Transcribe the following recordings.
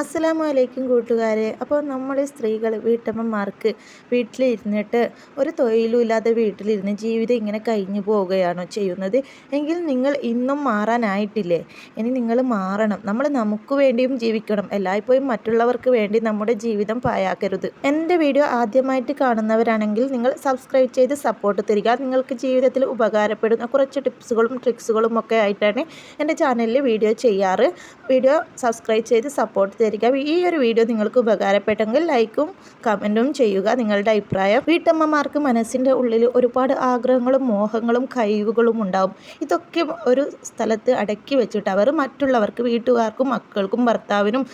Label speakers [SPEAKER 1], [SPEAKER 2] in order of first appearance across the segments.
[SPEAKER 1] അസ്സലാമു അലൈക്കും കൂട്ടുകാരെ. അപ്പോൾ നമ്മൾ സ്ത്രീകൾ വീട്ടമ്മമാർക്ക് വീട്ടിലിരുന്നിട്ട് ഒരു തൊഴിലും ഇല്ലാതെ വീട്ടിലിരുന്ന് ജീവിതം ഇങ്ങനെ കഴിഞ്ഞു പോവുകയാണോ ചെയ്യുന്നത്? എങ്കിൽ നിങ്ങൾ ഇന്നും മാറാനായിട്ടില്ലേ? ഇനി നിങ്ങൾ മാറണം. നമ്മൾ നമുക്ക് വേണ്ടിയും ജീവിക്കണം. എല്ലായ്പ്പോഴും മറ്റുള്ളവർക്ക് വേണ്ടി നമ്മുടെ ജീവിതം പായാക്കരുത് എന്റെ വീഡിയോ ആദ്യമായിട്ട് കാണുന്നവരാണെങ്കിൽ നിങ്ങൾ സബ്സ്ക്രൈബ് ചെയ്ത് സപ്പോർട്ട് തരിക. നിങ്ങൾക്ക് ജീവിതത്തിൽ ഉപകാരപ്പെടുന്ന കുറച്ച് ടിപ്സുകളും ട്രിക്സുകളും ഒക്കെ ആയിട്ടാണ് എന്റെ ചാനലിൽ വീഡിയോ ചെയ്യാറ്. വീഡിയോ സബ്സ്ക്രൈബ് ചെയ്ത് സപ്പോർട്ട് തരിക ഈ ഒരു വീഡിയോ നിങ്ങൾക്ക് ഉപകാരപ്പെട്ടെങ്കിൽ ലൈക്കും കമന്റും ചെയ്യുക. നിങ്ങളുടെ അഭിപ്രായം വീട്ടമ്മമാർക്ക് മനസ്സിന്റെ ഉള്ളിൽ ഒരുപാട് ആഗ്രഹങ്ങളും മോഹങ്ങളും കഴിവുകളും ഉണ്ടാവും. ഇതൊക്കെ ഒരു സ്ഥലത്ത് അടക്കി വെച്ചിട്ട് അവർ മറ്റുള്ളവർക്ക് വീട്ടുകാർക്കും മക്കൾക്കും ഭർത്താവിനും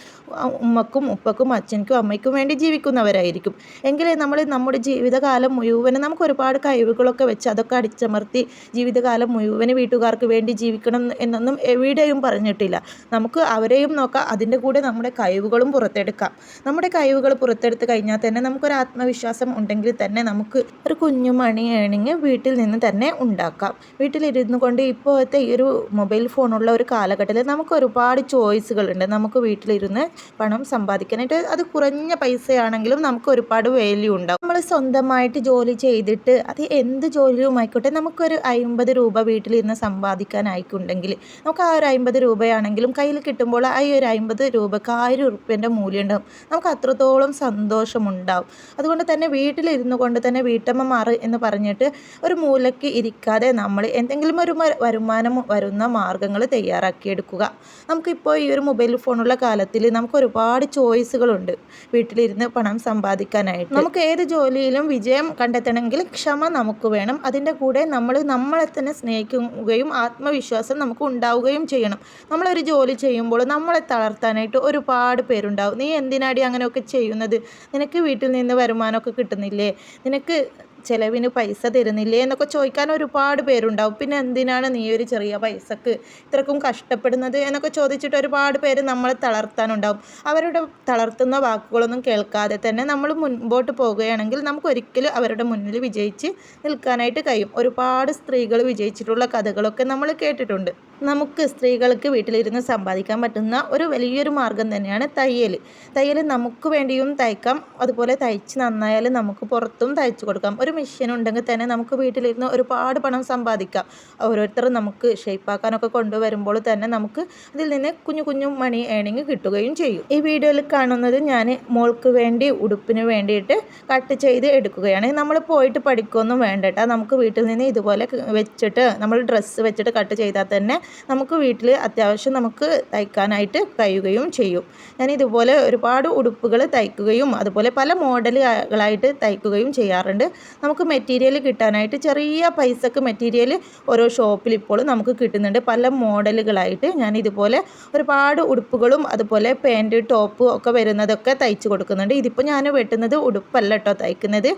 [SPEAKER 1] ഉമ്മക്കും ഉപ്പക്കും അച്ഛനും അമ്മയ്ക്കും വേണ്ടി ജീവിക്കുന്നവരായിരിക്കും. എങ്കിലേ നമ്മൾ നമ്മുടെ ജീവിതകാലം മുഴുവനും നമുക്ക് ഒരുപാട് കഴിവുകളൊക്കെ വെച്ച് അതൊക്കെ അടിച്ചമർത്തി ജീവിതകാലം മുഴുവനും വീട്ടുകാർക്ക് വേണ്ടി ജീവിക്കണം എന്നൊന്നും എവിടെയും പറഞ്ഞിട്ടില്ല. നമുക്ക് അവരെയും നോക്കാം. അതിന്റെ കൂടെ നമ്മുടെ കഴിവുകളും പുറത്തെടുക്കാം. നമ്മുടെ കഴിവുകൾ പുറത്തെടുത്ത് കഴിഞ്ഞാൽ തന്നെ നമുക്കൊരു ആത്മവിശ്വാസം ഉണ്ടെങ്കിൽ തന്നെ നമുക്ക് ഒരു കുഞ്ഞു മണി ഏണിങ് വീട്ടിൽ നിന്ന് തന്നെ ഉണ്ടാക്കാം. വീട്ടിലിരുന്നു കൊണ്ട് ഇപ്പോഴത്തെ ഈ ഒരു മൊബൈൽ ഫോണുള്ള ഒരു കാലഘട്ടത്തിൽ നമുക്ക് ഒരുപാട് ചോയ്സുകളുണ്ട്. നമുക്ക് വീട്ടിലിരുന്ന് പണം സമ്പാദിക്കാനായിട്ട് അത് കുറഞ്ഞ പൈസയാണെങ്കിലും നമുക്ക് ഒരുപാട് വാല്യൂ ഉണ്ടാവും. നമ്മൾ സ്വന്തമായിട്ട് ജോലി ചെയ്തിട്ട് അത് എന്ത് ജോലിയും ആയിക്കോട്ടെ നമുക്കൊരു അമ്പത് രൂപ വീട്ടിലിരുന്ന് സമ്പാദിക്കാനായിക്കുണ്ടെങ്കിൽ നമുക്ക് ആ ഒരു അമ്പത് രൂപയാണെങ്കിലും കയ്യിൽ കിട്ടുമ്പോൾ ആ ഒരു അമ്പത് രൂപക്ക് ആയിരം ഉറുപ്പ്യന്റെ മൂല്യം ഉണ്ടാവും നമുക്ക് അത്രത്തോളം സന്തോഷമുണ്ടാവും. അതുകൊണ്ട് തന്നെ വീട്ടിലിരുന്നു കൊണ്ട് തന്നെ വീട്ടമ്മമാർ എന്ന് പറഞ്ഞിട്ട് ഒരു മൂലയ്ക്ക് ഇരിക്കാതെ നമ്മൾ എന്തെങ്കിലും ഒരു വരുമാനം വരുന്ന മാർഗങ്ങൾ തയ്യാറാക്കിയെടുക്കുക നമുക്കിപ്പോൾ ഈ ഒരു മൊബൈൽ ഫോണുള്ള കാലത്തിൽ നമുക്ക് ഒരുപാട് ചോയ്സുകളുണ്ട് വീട്ടിലിരുന്ന് പണം സമ്പാദിക്കാനായിട്ട്. നമുക്ക് ഏത് ജോലിയിലും വിജയം കണ്ടെത്തണമെങ്കിൽ ക്ഷമ നമുക്ക് വേണം. അതിന്റെ കൂടെ നമ്മൾ നമ്മളെ തന്നെ സ്നേഹിക്കുകയും ആത്മവിശ്വാസം നമുക്ക് ഉണ്ടാവുകയും ചെയ്യണം. നമ്മളൊരു ജോലി ചെയ്യുമ്പോൾ നമ്മളെ തളർത്താനായിട്ട് ഒരുപാട് പേരുണ്ടാവും. നീ എന്തിനാടി അങ്ങനെയൊക്കെ ചെയ്യുന്നത്? നിനക്ക് വീട്ടിൽ നിന്ന് വരുമാനമൊക്കെ കിട്ടുന്നില്ലേ? നിനക്ക് ചിലവിന് പൈസ തരുന്നില്ലേ? എന്നൊക്കെ ചോദിക്കാൻ ഒരുപാട് പേരുണ്ടാവും. പിന്നെ എന്തിനാണ് നീ ഒരു ചെറിയ പൈസക്ക് ഇത്രക്കും കഷ്ടപ്പെടുന്നത്? എന്നൊക്കെ ചോദിച്ചിട്ട് ഒരുപാട് പേര് നമ്മളെ തളർത്താനുണ്ടാവും. അവരുടെ തളർത്തുന്ന വാക്കുകളൊന്നും കേൾക്കാതെ തന്നെ നമ്മൾ മുൻപോട്ട് പോവുകയാണെങ്കിൽ നമുക്ക് ഒരിക്കലും അവരുടെ മുന്നിൽ വിജയിച്ച് നിൽക്കാനായിട്ട് കഴിയും. ഒരുപാട് സ്ത്രീകൾ വിജയിച്ചിട്ടുള്ള കഥകളൊക്കെ നമ്മൾ കേട്ടിട്ടുണ്ട്. നമുക്ക് സ്ത്രീകൾക്ക് വീട്ടിലിരുന്ന് സമ്പാദിക്കാൻ പറ്റുന്ന ഒരു വലിയൊരു മാർഗം തന്നെയാണ് തയ്യൽ. തയ്യൽ നമുക്ക് വേണ്ടിയും തയ്ക്കാം. അതുപോലെ തയ്ച്ച് നന്നായാൽ നമുക്ക് പുറത്തും തയ്ച്ചു കൊടുക്കാം. ഒരു മെഷീൻ ഉണ്ടെങ്കിൽ തന്നെ നമുക്ക് വീട്ടിലിരുന്ന് ഒരുപാട് പണം സമ്പാദിക്കാം. ഓരോരുത്തർ നമുക്ക് ഷേപ്പാക്കാനൊക്കെ കൊണ്ടുവരുമ്പോൾ തന്നെ നമുക്ക് അതിൽ നിന്ന് കുഞ്ഞു കുഞ്ഞു മണി ഏണിങ് കിട്ടുകയും ചെയ്യും. ഈ വീഡിയോയിൽ കാണുന്നത് ഞാൻ മോൾക്ക് വേണ്ടി ഉടുപ്പിന് വേണ്ടിയിട്ട് കട്ട് ചെയ്ത് എടുക്കുകയാണ്. നമ്മൾ പോയിട്ട് പഠിക്കുകയൊന്നും വേണ്ടട്ടാ നമുക്ക് വീട്ടിൽ നിന്ന് ഇതുപോലെ വെച്ചിട്ട് നമ്മൾ ഡ്രസ്സ് വെച്ചിട്ട് കട്ട് ചെയ്താൽ തന്നെ നമുക്ക് വീട്ടിൽ അത്യാവശ്യം നമുക്ക് തയ്ക്കാനായിട്ട് കഴിയുകയും ചെയ്യും. ഞാൻ ഇതുപോലെ ഒരുപാട് ഉടുപ്പുകൾ തയ്ക്കുകയും അതുപോലെ പല മോഡലുകളായിട്ട് തയ്ക്കുകയും ചെയ്യാറുണ്ട്. നമുക്ക് മെറ്റീരിയൽ കിട്ടാനായിട്ട് ചെറിയ പൈസക്ക് മെറ്റീരിയൽ ഓരോ ഷോപ്പിൽ ഇപ്പോൾ നമുക്ക് കിട്ടുന്നുണ്ട്. പല മോഡലുകളായിട്ട് ഞാൻ ഇതുപോലെ ഒരുപാട് ഉടുപ്പുകളും അതുപോലെ പാന്റ് ടോപ്പ് ഒക്കെ വരുന്നതൊക്കെ തയ്ച്ചു കൊടുക്കുന്നുണ്ട്. ഇതിപ്പോൾ ഞാൻ വെട്ടുന്നത് ഉടുപ്പല്ല കേട്ടോ തയ്ക്കുന്നത്.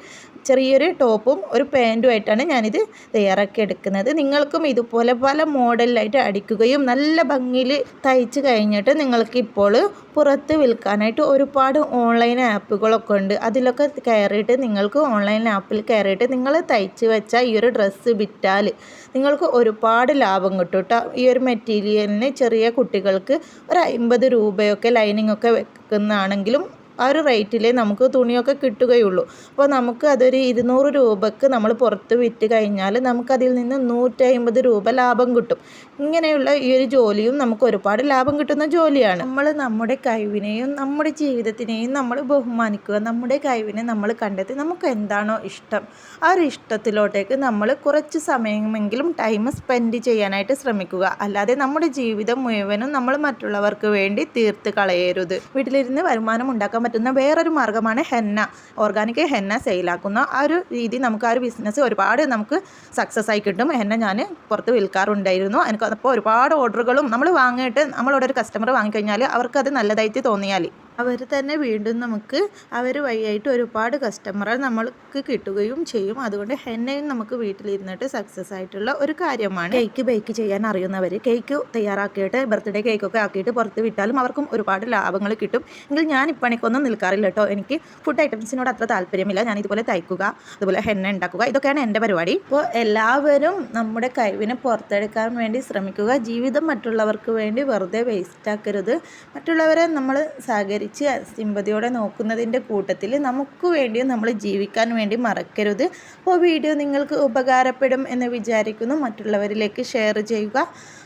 [SPEAKER 1] ചെറിയൊരു ടോപ്പും ഒരു പാന്റുമായിട്ടാണ് ഞാനിത് തയ്യാറാക്കി എടുക്കുന്നത്. നിങ്ങൾക്കും ഇതുപോലെ പല മോഡലിലായിട്ട് അടിക്കുകയും നല്ല ഭംഗിയിൽ തയ്ച്ച് കഴിഞ്ഞിട്ട് നിങ്ങൾക്ക് ഇപ്പോൾ പുറത്ത് വിൽക്കാനായിട്ട് ഒരുപാട് ഓൺലൈൻ ആപ്പുകളൊക്കെ ഉണ്ട്. അതിലൊക്കെ കയറിയിട്ട് നിങ്ങൾക്ക് ഓൺലൈൻ ആപ്പിൽ കയറിയിട്ട് നിങ്ങൾ തയ്ച്ച് വെച്ച ഈ ഒരു ഡ്രസ്സ് വിറ്റാൽ നിങ്ങൾക്ക് ഒരുപാട് ലാഭം കിട്ടും കേട്ടോ. ഈ ഒരു മെറ്റീരിയലിന് ചെറിയ കുട്ടികൾക്ക് ഒരു അമ്പത് രൂപയൊക്കെ ലൈനിങ് ഒക്കെ വെക്കുന്നതാണെങ്കിലും ആ ഒരു റേറ്റിൽ നമുക്ക് തുണിയൊക്കെ കിട്ടുകയുള്ളൂ. അപ്പോൾ നമുക്ക് അതൊരു ഇരുന്നൂറ് രൂപക്ക് നമ്മൾ പുറത്ത് വിറ്റ് കഴിഞ്ഞാൽ നമുക്കതിൽ നിന്ന് നൂറ്റി രൂപ ലാഭം കിട്ടും. ഇങ്ങനെയുള്ള ഈ ഒരു ജോലിയും നമുക്ക് ഒരുപാട് ലാഭം കിട്ടുന്ന ജോലിയാണ്. നമ്മൾ നമ്മുടെ കഴിവിനെയും നമ്മുടെ ജീവിതത്തിനെയും നമ്മൾ ബഹുമാനിക്കുക. നമ്മുടെ കഴിവിനെ നമ്മൾ കണ്ടെത്തി നമുക്ക് എന്താണോ ഇഷ്ടം. ആ ഒരു ഇഷ്ടത്തിലോട്ടേക്ക് നമ്മൾ കുറച്ച് സമയമെങ്കിലും ടൈം സ്പെൻഡ് ചെയ്യാനായിട്ട് ശ്രമിക്കുക. അല്ലാതെ നമ്മുടെ ജീവിതം മുഴുവനും നമ്മൾ മറ്റുള്ളവർക്ക് വേണ്ടി തീർത്ത് കളയരുത്. വീട്ടിലിരുന്ന് വരുമാനം ഉണ്ടാക്കാൻ പറ്റുന്ന വേറൊരു മാർഗമാണ് ഹെന്ന. ഓർഗാനിക് ഹെന്ന സെയിലാക്കുന്ന ആ ഒരു രീതി നമുക്ക് ആ ഒരു ബിസിനസ് ഒരുപാട് നമുക്ക് സക്സസ് ആയി കിട്ടും. ഹെന്ന ഞാൻ പുറത്ത് വിൽക്കാറുണ്ടായിരുന്നു. എനിക്ക് അപ്പോൾ ഒരുപാട് ഓർഡറുകളും നമ്മൾ വാങ്ങിയിട്ട് നമ്മളോട് ഒരു കസ്റ്റമർ വാങ്ങിക്കഴിഞ്ഞാൽ അവർക്കത് നല്ലതായിട്ട് തോന്നിയാൽ അവർ തന്നെ വീണ്ടും നമുക്ക് അവർ വഴിയായിട്ട് ഒരുപാട് കസ്റ്റമറെ നമ്മൾക്ക് കിട്ടുകയും ചെയ്യും. അതുകൊണ്ട് ഹെന്നയും നമുക്ക് വീട്ടിലിരുന്നിട്ട് സക്സസ് ആയിട്ടുള്ള ഒരു കാര്യമാണ്. കേക്ക് ബേക്ക് ചെയ്യാൻ അറിയുന്നവർ കേക്ക് തയ്യാറാക്കിയിട്ട് ബർത്ത്ഡേ കേക്കൊക്കെ ആക്കിയിട്ട് പുറത്ത് വിട്ടാലും അവർക്കും ഒരുപാട് ലാഭങ്ങൾ കിട്ടും. എങ്കിൽ ഞാൻ ഇപ്പണിക്കൊന്നും നിൽക്കാറില്ല കേട്ടോ. എനിക്ക് ഫുഡ് ഐറ്റംസിനോട് അത്ര താല്പര്യമില്ല. ഞാൻ ഇതുപോലെ തയ്ക്കുക അതുപോലെ ഹെന്ന ഉണ്ടാക്കുക ഇതൊക്കെയാണ് എന്റെ പരിപാടി. അപ്പോൾ എല്ലാവരും നമ്മുടെ കഴിവിനെ പുറത്തെടുക്കാൻ വേണ്ടി ശ്രമിക്കുക. ജീവിതം മറ്റുള്ളവർക്ക് വേണ്ടി വെറുതെ വേസ്റ്റ് ആക്കരുത്. മറ്റുള്ളവരെ നമ്മൾ സഹകരിച്ച് സിമ്പതിയോടെ നോക്കുന്നതിന്റെ കൂട്ടത്തിൽ നമുക്ക് വേണ്ടിയും നമ്മൾ ജീവിക്കാൻ വേണ്ടി മറക്കരുത്. അപ്പോൾ വീഡിയോ നിങ്ങൾക്ക് ഉപകാരപ്പെടും എന്ന് വിചാരിക്കുന്നു. മറ്റുള്ളവരിലേക്ക് ഷെയർ ചെയ്യുക.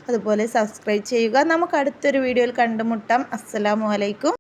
[SPEAKER 1] അതുപോലെ സബ്സ്ക്രൈബ് ചെയ്യുക. നമുക്ക് അടുത്തൊരു വീഡിയോയിൽ കണ്ടുമുട്ടാം. അസ്സലാമു അലൈക്കും.